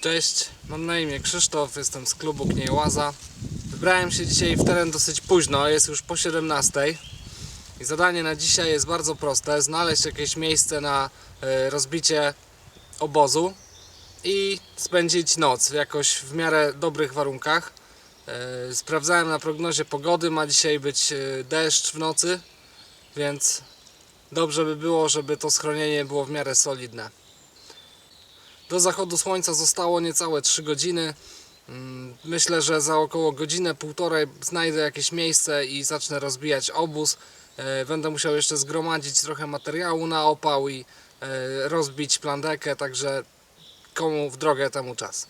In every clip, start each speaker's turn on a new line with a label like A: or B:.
A: Cześć, mam na imię Krzysztof, jestem z klubu Kniełaza. Wybrałem się dzisiaj w teren dosyć późno, jest już po 17. I zadanie na dzisiaj jest bardzo proste: znaleźć jakieś miejsce na e, rozbicie obozu i spędzić noc jakoś w miarę dobrych warunkach. E, Sprawdzałem na prognozie pogody, ma dzisiaj być e, deszcz w nocy, więc dobrze by było, żeby to schronienie było w miarę solidne. Do zachodu słońca zostało niecałe 3 godziny. Mm, Myślę, że za około godzinę, półtorej znajdę jakieś miejsce i zacznę rozbijać obóz. E, Będę musiał jeszcze zgromadzić trochę materiału na opał i e, rozbić plandekę, także komu w drogę temu czas.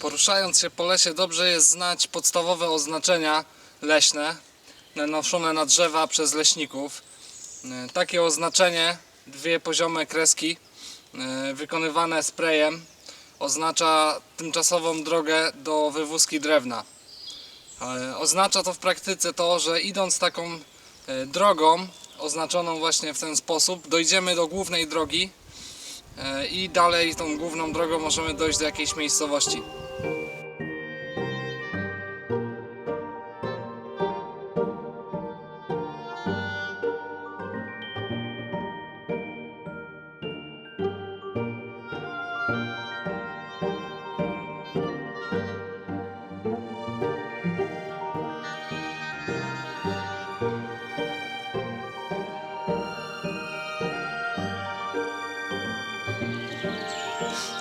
A: Poruszając się po lesie dobrze jest znać podstawowe oznaczenia leśne nanoszone na drzewa przez leśników. E, Takie oznaczenie, dwie poziome kreski e, wykonywane sprayem oznacza tymczasową drogę do wywózki drewna. E, Oznacza to w praktyce to, że idąc taką e, drogą oznaczoną właśnie w ten sposób dojdziemy do głównej drogi e, i dalej tą główną drogą możemy dojść do jakiejś miejscowości.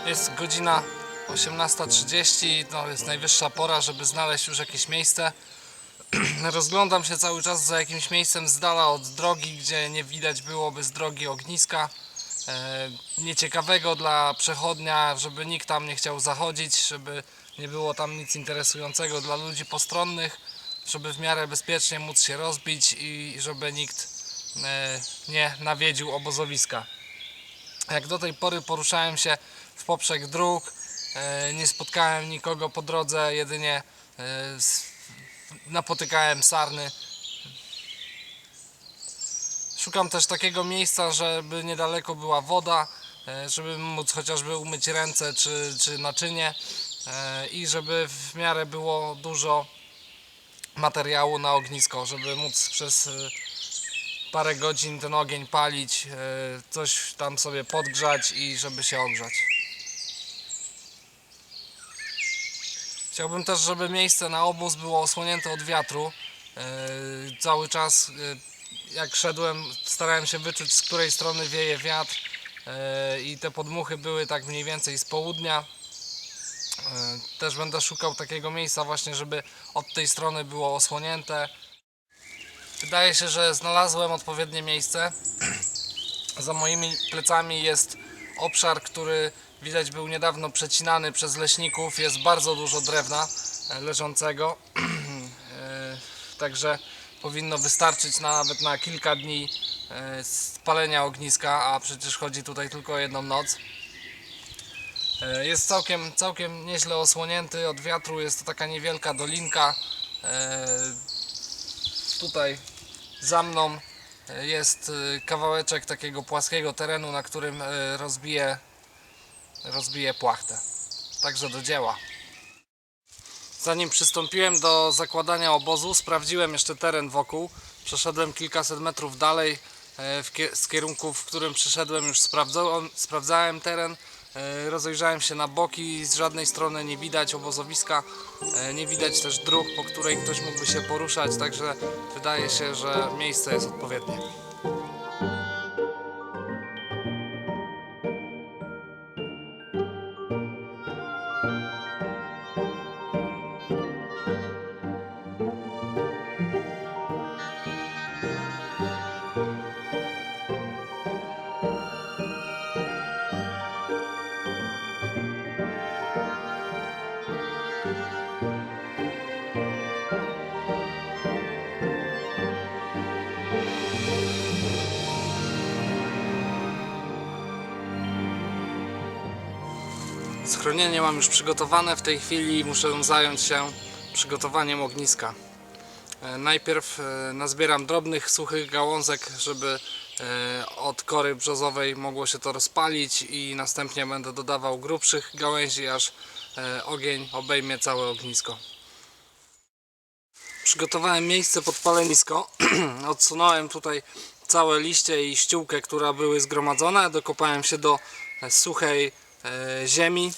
A: Jest godzina 18.30, to jest najwyższa pora, żeby znaleźć już jakieś miejsce. Rozglądam się cały czas za jakimś miejscem z dala od drogi, gdzie nie widać byłoby z drogi ogniska. E, nieciekawego dla przechodnia, żeby nikt tam nie chciał zachodzić, żeby nie było tam nic interesującego dla ludzi postronnych, żeby w miarę bezpiecznie móc się rozbić i żeby nikt e, nie nawiedził obozowiska. Jak do tej pory poruszałem się w poprzek dróg, e, nie spotkałem nikogo po drodze, jedynie e, napotykałem sarny. Szukam też takiego miejsca, żeby niedaleko była woda, e, żeby móc chociażby umyć ręce czy, czy naczynie i żeby w miarę było dużo materiału na ognisko, żeby móc przez parę godzin ten ogień palić, coś tam sobie podgrzać i żeby się ogrzać. Chciałbym też, żeby miejsce na obóz było osłonięte od wiatru. E, Cały czas, e, jak szedłem, starałem się wyczuć, z której strony wieje wiatr e, i te podmuchy były tak mniej więcej z południa. Też będę szukał takiego miejsca właśnie, żeby od tej strony było osłonięte. Wydaje się, że znalazłem odpowiednie miejsce. Za moimi plecami jest obszar, który widać był niedawno przecinany przez leśników. Jest bardzo dużo drewna e, leżącego. E, Także powinno wystarczyć na, nawet na kilka dni e, spalenia ogniska, a przecież chodzi tutaj tylko o jedną noc. Jest całkiem, całkiem nieźle osłonięty od wiatru. Jest to taka niewielka dolinka. Tutaj za mną jest kawałeczek takiego płaskiego terenu, na którym rozbiję, rozbiję płachtę. Także do dzieła. Zanim przystąpiłem do zakładania obozu, sprawdziłem jeszcze teren wokół. Przeszedłem kilkaset metrów dalej e, z kierunku, w którym przyszedłem, już sprawdzałem, sprawdzałem teren. e, Rozejrzałem się na boki, z żadnej strony nie widać obozowiska, e, nie widać też dróg, po której ktoś mógłby się poruszać, także wydaje się, że miejsce jest odpowiednie. Schronienie mam już przygotowane, w tej chwili muszę zająć się przygotowaniem ogniska. E, Najpierw e, nazbieram drobnych, suchych gałązek, żeby e, od kory brzozowej mogło się to rozpalić i następnie będę dodawał grubszych gałęzi, aż ogień obejmie całe ognisko. Przygotowałem miejsce pod palenisko. Odsunąłem tutaj całe liście i ściółkę, które były zgromadzone. Dokopałem się do suchej ziemi.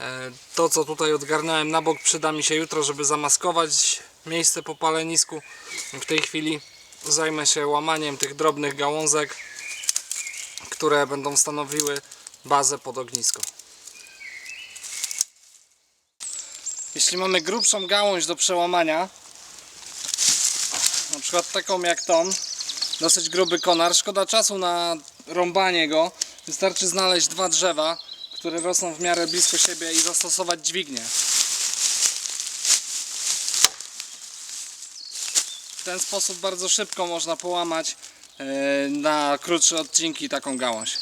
A: E, To co tutaj odgarnąłem na bok przyda mi się jutro, żeby zamaskować miejsce po palenisku. W tej chwili zajmę się łamaniem tych drobnych gałązek, które będą stanowiły bazę pod ognisko. Jeśli mamy grubszą gałąź do przełamania, na przykład taką jak tą, dosyć gruby konar, szkoda czasu na rąbanie go, wystarczy znaleźć dwa drzewa, które rosną w miarę blisko siebie i zastosować dźwignię. W ten sposób bardzo szybko można połamać e, na krótsze odcinki taką gałąź.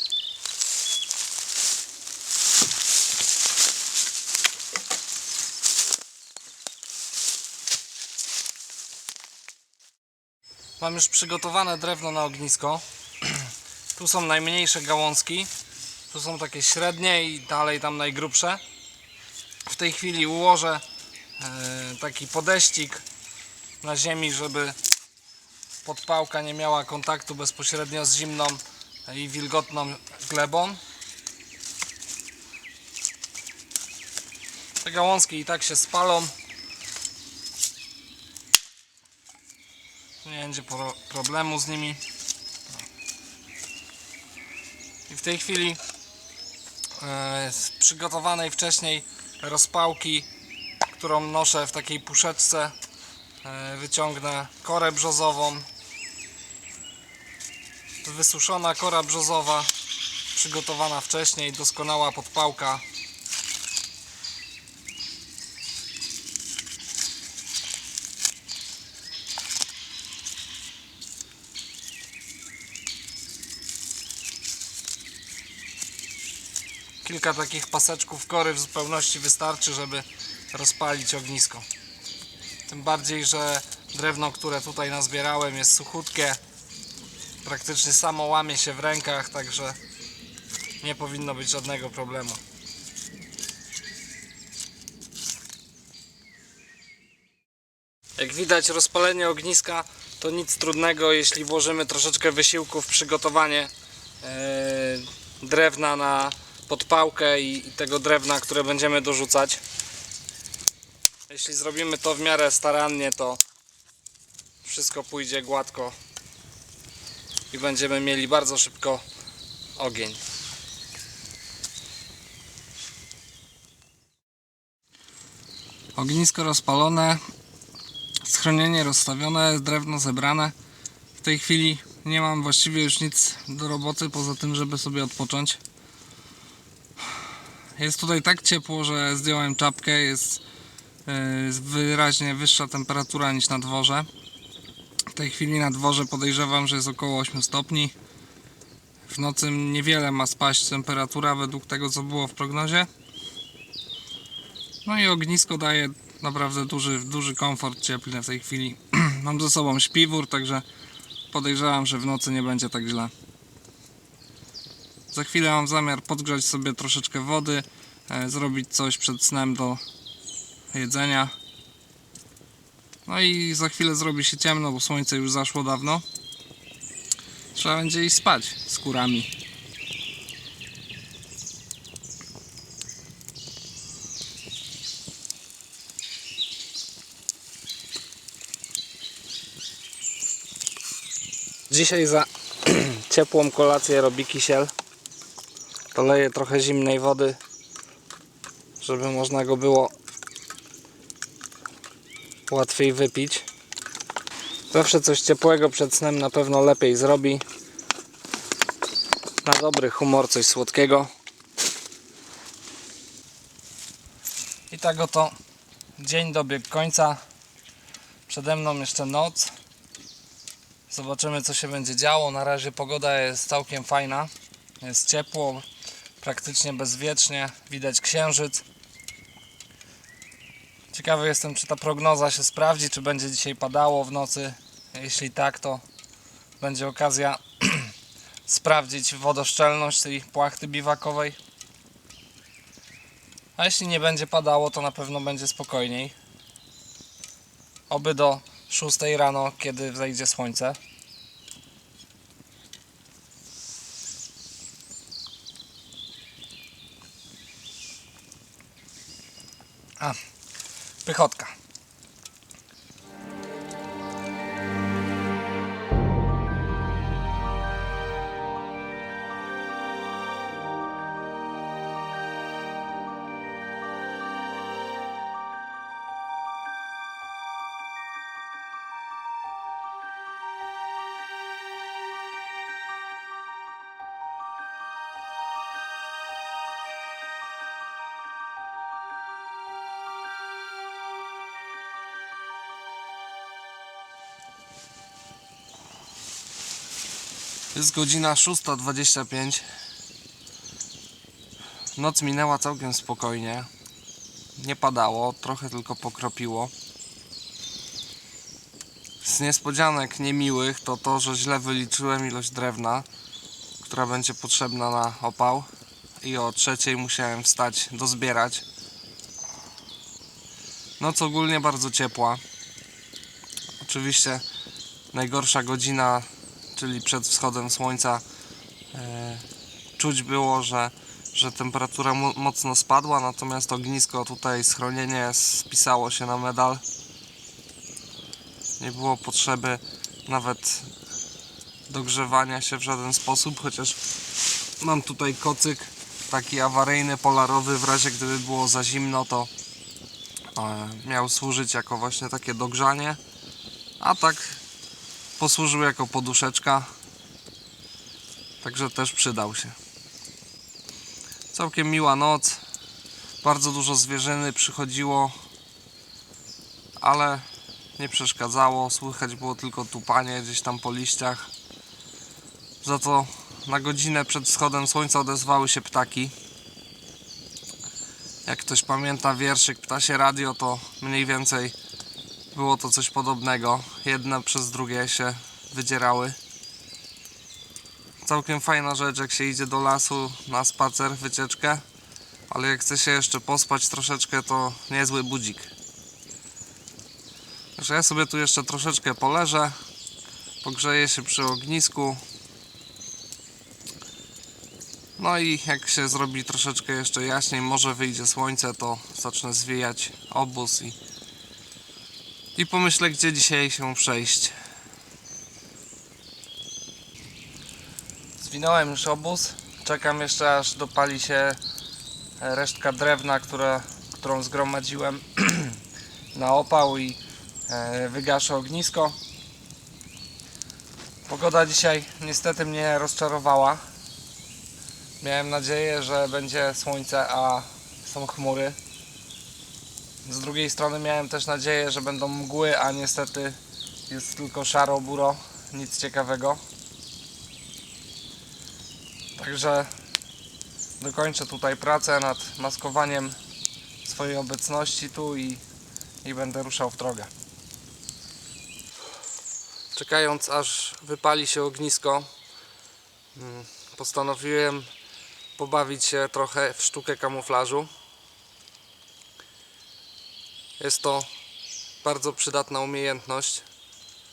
A: Mam już przygotowane drewno na ognisko. Tu są najmniejsze gałązki. Tu są takie średnie i dalej tam najgrubsze. W tej chwili ułożę e, taki podeścik na ziemi, żeby podpałka nie miała kontaktu bezpośrednio z zimną i wilgotną glebą. Te gałązki i tak się spalą. Nie będzie pro- problemu z nimi. I w tej chwili z przygotowanej wcześniej rozpałki, którą noszę w takiej puszeczce, e, wyciągnę korę brzozową. Wysuszona kora brzozowa, przygotowana wcześniej, doskonała podpałka. Kilka takich paseczków kory w zupełności wystarczy, żeby rozpalić ognisko. Tym bardziej, że drewno, które tutaj nazbierałem jest suchutkie. Praktycznie samo łamie się w rękach, także nie powinno być żadnego problemu. Jak widać rozpalenie ogniska to nic trudnego, jeśli włożymy troszeczkę wysiłku w przygotowanie e, drewna na podpałkę i, i tego drewna, które będziemy dorzucać. Jeśli zrobimy to w miarę starannie, to wszystko pójdzie gładko i będziemy mieli bardzo szybko ogień. Ognisko rozpalone, schronienie rozstawione, drewno zebrane. W tej chwili nie mam właściwie już nic do roboty poza tym, żeby sobie odpocząć. Jest tutaj tak ciepło, że zdjąłem czapkę, jest e, wyraźnie wyższa temperatura niż na dworze. W tej chwili na dworze podejrzewam, że jest około 8 stopni. W nocy niewiele ma spaść temperatura według tego co było w prognozie. No i ognisko daje naprawdę duży, duży komfort cieplny w tej chwili. Mam ze sobą śpiwór, także podejrzewam, że w nocy nie będzie tak źle. Za chwilę mam zamiar podgrzać sobie troszeczkę wody, e, zrobić coś przed snem do jedzenia. No i za chwilę zrobi się ciemno, bo słońce już zaszło dawno. Trzeba będzie iść spać z kurami. Dzisiaj za ciepłą kolację robi kisiel. Doleję trochę zimnej wody, żeby można go było łatwiej wypić. Zawsze coś ciepłego przed snem na pewno lepiej zrobi. Na dobry humor coś słodkiego. I tak oto dzień dobiegł końca. Przede mną jeszcze noc. Zobaczymy co się będzie działo. Na razie pogoda jest całkiem fajna. Jest ciepło, praktycznie bezwiecznie. Widać księżyc. Ciekawy jestem, czy ta prognoza się sprawdzi, czy będzie dzisiaj padało w nocy. Jeśli tak, to będzie okazja sprawdzić wodoszczelność tej płachty biwakowej. A jeśli nie będzie padało, to na pewno będzie spokojniej. Oby do 6 rano, kiedy wzejdzie słońce. Pychotka. Jest godzina 6.25. Noc minęła całkiem spokojnie. Nie padało, trochę tylko pokropiło. Z niespodzianek niemiłych to to, że źle wyliczyłem ilość drewna, która będzie potrzebna na opał. I o trzeciej musiałem wstać, dozbierać. Noc ogólnie bardzo ciepła. Oczywiście najgorsza godzina czyli przed wschodem słońca e, czuć było, że, że temperatura mo- mocno spadła, natomiast ognisko tutaj, schronienie spisało się na medal. Nie było potrzeby nawet dogrzewania się w żaden sposób, chociaż mam tutaj kocyk taki awaryjny, polarowy, w razie gdyby było za zimno, to e, miał służyć jako właśnie takie dogrzanie, a tak posłużył jako poduszeczka. Także też przydał się. Całkiem miła noc. Bardzo dużo zwierzyny przychodziło ale nie przeszkadzało. Słychać było tylko tupanie gdzieś tam po liściach. Za to na godzinę przed wschodem słońca odezwały się ptaki. Jak ktoś pamięta wierszyk Ptasie Radio to mniej więcej było to coś podobnego. Jedne przez drugie się wydzierały. Całkiem fajna rzecz, jak się idzie do lasu na spacer, wycieczkę. Ale jak chce się jeszcze pospać troszeczkę, to niezły budzik. Także ja sobie tu jeszcze troszeczkę poleżę. Pogrzeję się przy ognisku. No i jak się zrobi troszeczkę jeszcze jaśniej, może wyjdzie słońce, to zacznę zwijać obóz i i pomyślę, gdzie dzisiaj się przejść. Zwinąłem już obóz. Czekam jeszcze aż dopali się resztka drewna, która, którą zgromadziłem na opał i e, wygaszę ognisko. Pogoda dzisiaj niestety mnie rozczarowała. Miałem nadzieję, że będzie słońce, a są chmury. Z drugiej strony miałem też nadzieję, że będą mgły, a niestety jest tylko szaro-buro, nic ciekawego. Także dokończę tutaj pracę nad maskowaniem swojej obecności tu i, i będę ruszał w drogę. Czekając aż wypali się ognisko, mm, postanowiłem pobawić się trochę w sztukę kamuflażu. Jest to bardzo przydatna umiejętność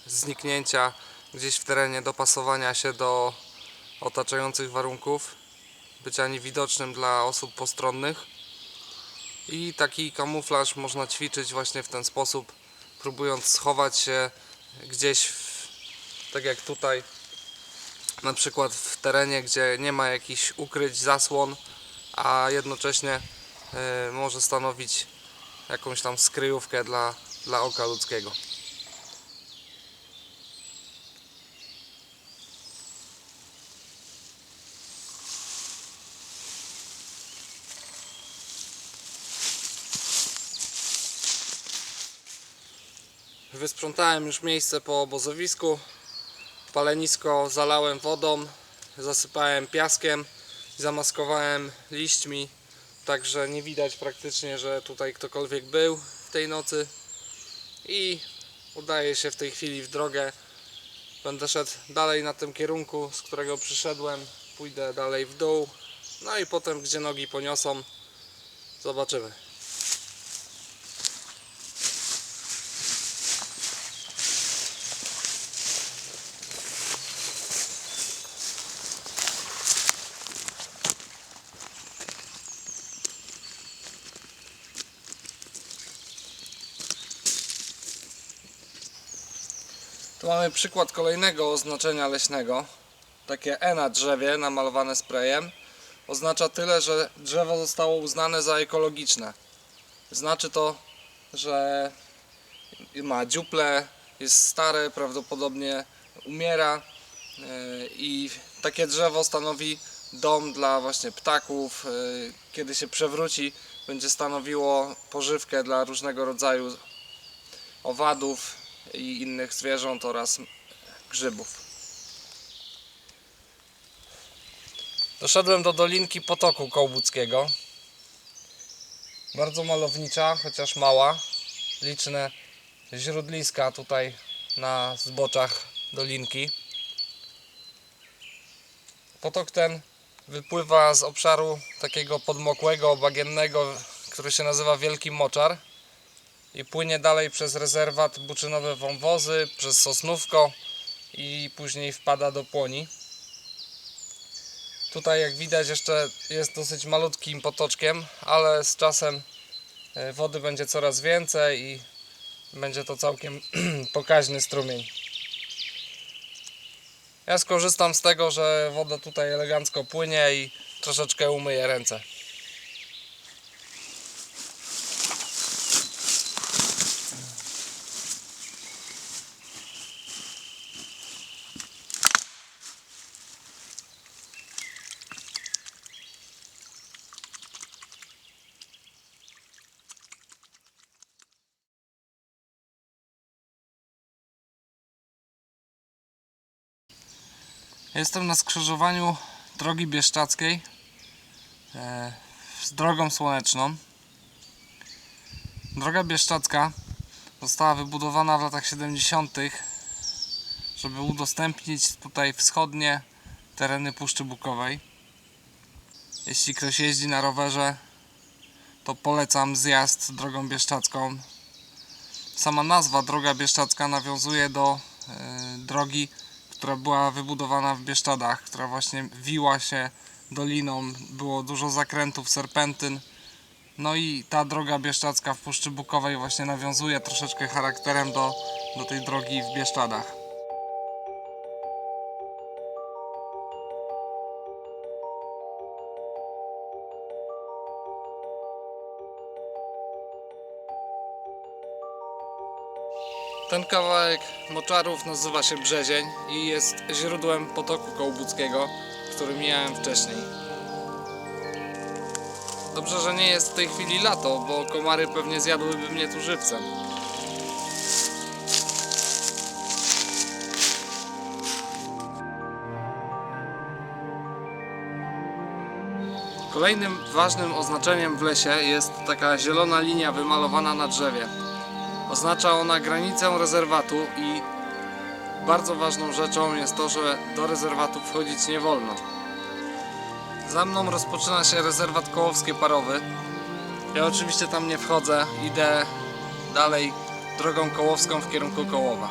A: zniknięcia gdzieś w terenie, dopasowania się do otaczających warunków, bycia niewidocznym dla osób postronnych. I taki kamuflaż można ćwiczyć właśnie w ten sposób, próbując schować się gdzieś, w, tak jak tutaj, na przykład w terenie, gdzie nie ma jakichś ukryć, zasłon, a jednocześnie y, może stanowić jakąś tam skryjówkę dla, dla oka ludzkiego. Wysprzątałem już miejsce po obozowisku. Palenisko zalałem wodą, zasypałem piaskiem, zamaskowałem liśćmi, także nie widać praktycznie, że tutaj ktokolwiek był. tej nocy i udaję się w tej chwili w drogę. Będę szedł dalej na tym kierunku, z którego przyszedłem. Pójdę dalej w dół. No i potem, gdzie nogi poniosą, zobaczymy. Mamy przykład kolejnego oznaczenia leśnego. Takie E na drzewie namalowane sprayem. Oznacza tyle, że drzewo zostało uznane za ekologiczne. Znaczy to, że ma dziuple, jest stare, prawdopodobnie umiera yy, i takie drzewo stanowi dom dla właśnie ptaków. Yy, Kiedy się przewróci, będzie stanowiło pożywkę dla różnego rodzaju owadów i innych zwierząt oraz grzybów. Doszedłem do dolinki potoku kołbuckiego. Bardzo malownicza, chociaż mała. Liczne źródliska tutaj na zboczach dolinki. Potok ten wypływa z obszaru takiego podmokłego, bagiennego, który się nazywa Wielki Moczar i płynie dalej przez rezerwat Buczynowe Wąwozy, przez Sosnówko i później wpada do Płoni. Tutaj jak widać jeszcze jest dosyć malutkim potoczkiem, ale z czasem e, wody będzie coraz więcej i będzie to całkiem pokaźny strumień. Ja skorzystam z tego, że woda tutaj elegancko płynie i troszeczkę umyję ręce. Jestem na skrzyżowaniu drogi bieszczackiej e, z drogą słoneczną. Droga bieszczacka została wybudowana w latach 70., żeby udostępnić tutaj wschodnie tereny Puszczy Bukowej. Jeśli ktoś jeździ na rowerze, to polecam zjazd drogą bieszczacką. Sama nazwa droga bieszczacka nawiązuje do e, drogi która była wybudowana w Bieszczadach, która właśnie wiła się doliną, było dużo zakrętów, serpentyn. No i ta droga bieszczadzka w Puszczy Bukowej właśnie nawiązuje troszeczkę charakterem do, do tej drogi w Bieszczadach. Ten kawałek moczarów nazywa się Brzezień i jest źródłem potoku kołbuckiego, który mijałem wcześniej. Dobrze, że nie jest w tej chwili lato, bo komary pewnie zjadłyby mnie tu żywcem. Kolejnym ważnym oznaczeniem w lesie jest taka zielona linia wymalowana na drzewie. Oznacza ona granicę rezerwatu i bardzo ważną rzeczą jest to, że do rezerwatu wchodzić nie wolno. Za mną rozpoczyna się rezerwat Kołowskie Parowy. Ja oczywiście tam nie wchodzę, idę dalej drogą kołowską w kierunku Kołowa.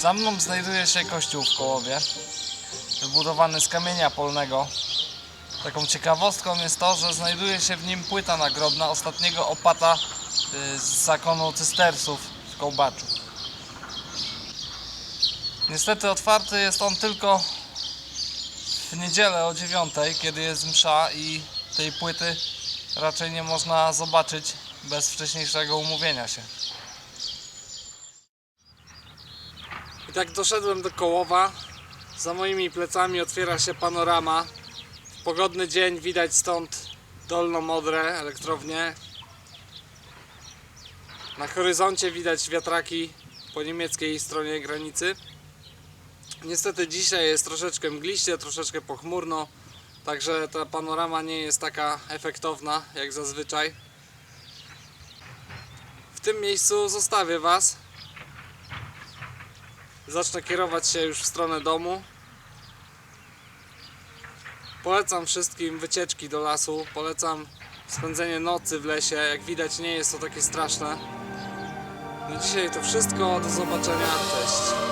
A: Za mną znajduje się kościół w Kołowie, wybudowany z kamienia polnego taką ciekawostką jest to, że znajduje się w nim płyta nagrobna ostatniego opata y, z zakonu cystersów w Kołbaczu. Niestety otwarty jest on tylko w niedzielę o 9, kiedy jest msza i tej płyty raczej nie można zobaczyć bez wcześniejszego umówienia się. I tak doszedłem do Kołowa. Za moimi plecami otwiera się panorama. W pogodny dzień widać stąd Dolną Odrę, elektrownię. Na horyzoncie widać wiatraki po niemieckiej stronie granicy. Niestety dzisiaj jest troszeczkę mgliście, troszeczkę pochmurno, także ta panorama nie jest taka efektowna jak zazwyczaj. W tym miejscu zostawię Was. Zacznę kierować się już w stronę domu. Polecam wszystkim wycieczki do lasu, polecam spędzenie nocy w lesie. Jak widać nie jest to takie straszne. No dzisiaj to wszystko, do zobaczenia, cześć.